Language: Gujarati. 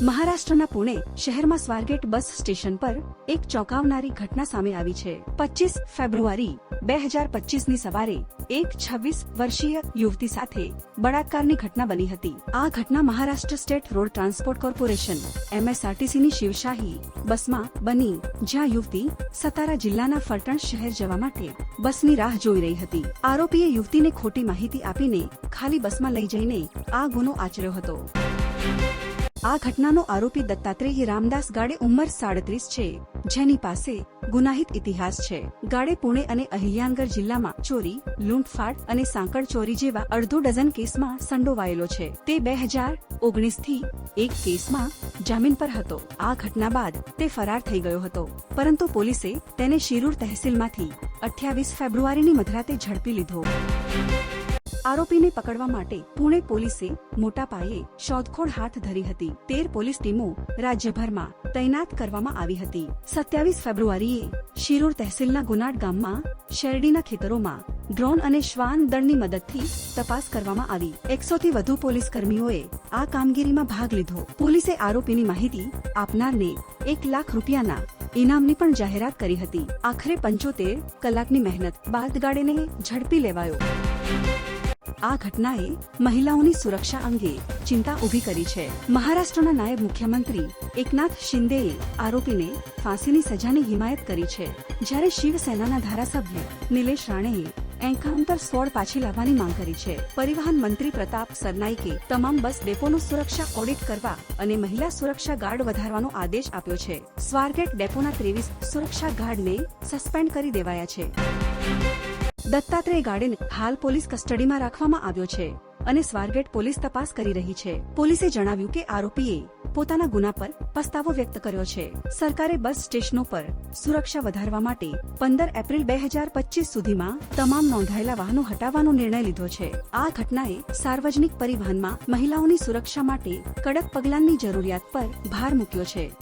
મહારાષ્ટ્રના પુણે શહેરમાં સ્વારગેટ બસ સ્ટેશન પર એક ચોંકાવનારી ઘટના સામે આવી છે. પચીસ ફેબ્રુઆરી બે હજાર પચીસની સવારે એક છવ્વીસ વર્ષીય યુવતી સાથે બળાત્કારની ઘટના બની હતી. આ ઘટના Maharashtra state road transport corporation, એમએસઆરટીસીની Shivshahi બસમાં બની, જ્યાં યુવતી સતારા જિલ્લાના ફલટણ શહેર જવા માટે બસની રાહ જોઈ રહી હતી. આરોપીએ યુવતીને ખોટી માહિતી આપીને ખાલી બસમાં લઈ જઈને આ ગુનો આચર્યો હતો. આ ઘટનાનો આરોપી દત્તાત્રેય રામદાસ ગાડે ઉંમર સાડત્રીસ છે, જેની પાસે ગુનાહિત ઇતિહાસ છે. ગાડે પુણે અને અહિયાંગર જિલ્લામાં ચોરી, લૂંટફાટ અને સાંકળ ચોરી જેવા અડધો ડઝન કેસમાં સંડોવાયેલો છે. તે બે હજાર ઓગણીસથી એક કેસમાં જામીન પર હતો. આ ઘટના બાદ તે ફરાર થઈ ગયો હતો. પરંતુ પોલીસે તેને શિરૂર તહેસીલમાંથી અઠ્યાવીસ ફેબ્રુઆરીની મધરાતે ઝડપી લીધો. આરોપીને પકડવા માટે પુણે પોલીસે મોટા પાયે શોધખોળ હાથ ધરી હતી. તેર પોલીસ ટીમો રાજ્યભરમાં તૈનાત કરવામાં આવી હતી. સત્યાવીસ ફેબ્રુઆરીએ શિરૂર તહેસીલના ગુનાડ ગામમાં શેરડીના ખેતરોમાં ડ્રોન અને શ્વાન દળની મદદથી તપાસ કરવામાં આવી. એકસો થી વધુ પોલીસ કર્મીઓએ આ કામગીરીમાં ભાગ લીધો. પોલીસે આરોપીની માહિતી આપનારને એક લાખ રૂપિયાના ઇનામની પણ જાહેરાત કરી હતી. આખરે પંચોતેર કલાકની મહેનત બાદ ગાડીને ઝડપી લેવાયો. આ ઘટનાએ મહિલાઓની સુરક્ષા અંગે ચિંતા ઊભી કરી છે. મહારાષ્ટ્રના નાયબ મુખ્યમંત્રી એકનાથ શિંદેએ આરોપીને ફાંસીની સજાની હિમાયત કરી છે. જ્યારે શિવસેનાના ધારાસભ્ય નિલેશ રાણેએ એન્કાઉન્ટર સ્થળ પાછી લાવવાની માંગ કરી છે. પરિવહન મંત્રી પ્રતાપ સરનાઈકે તમામ બસ ડેપોનું સુરક્ષા ઓડિટ કરવા અને મહિલા સુરક્ષા ગાર્ડ વધારવાનો આદેશ આપ્યો છે. સ્વારગેટ ડેપોના ત્રેવીસ સુરક્ષા ગાર્ડને સસ્પેન્ડ કરી દેવાયા છે. દત્તાત્રેય ગાર્ડેને હાલ પોલીસ કસ્ટડીમાં રાખવામાં આવ્યો છે અને સ્વારગેટ પોલીસ તપાસ કરી રહી છે. પોલીસે જણાવ્યું કે આરોપીએ પોતાના ગુના પર પસ્તાવો વ્યક્ત કર્યો છે. સરકારે બસ સ્ટેશનો પર સુરક્ષા વધારવા માટે પંદર એપ્રિલ બે હજાર પચીસ સુધીમાં તમામ નોંધાયેલા વાહનો હટાવવાનો નિર્ણય લીધો છે. આ ઘટનાએ સાર્વજનિક પરિવહનમાં મહિલાઓની સુરક્ષા માટે કડક પગલાંની જરૂરિયાત પર ભાર મૂક્યો છે.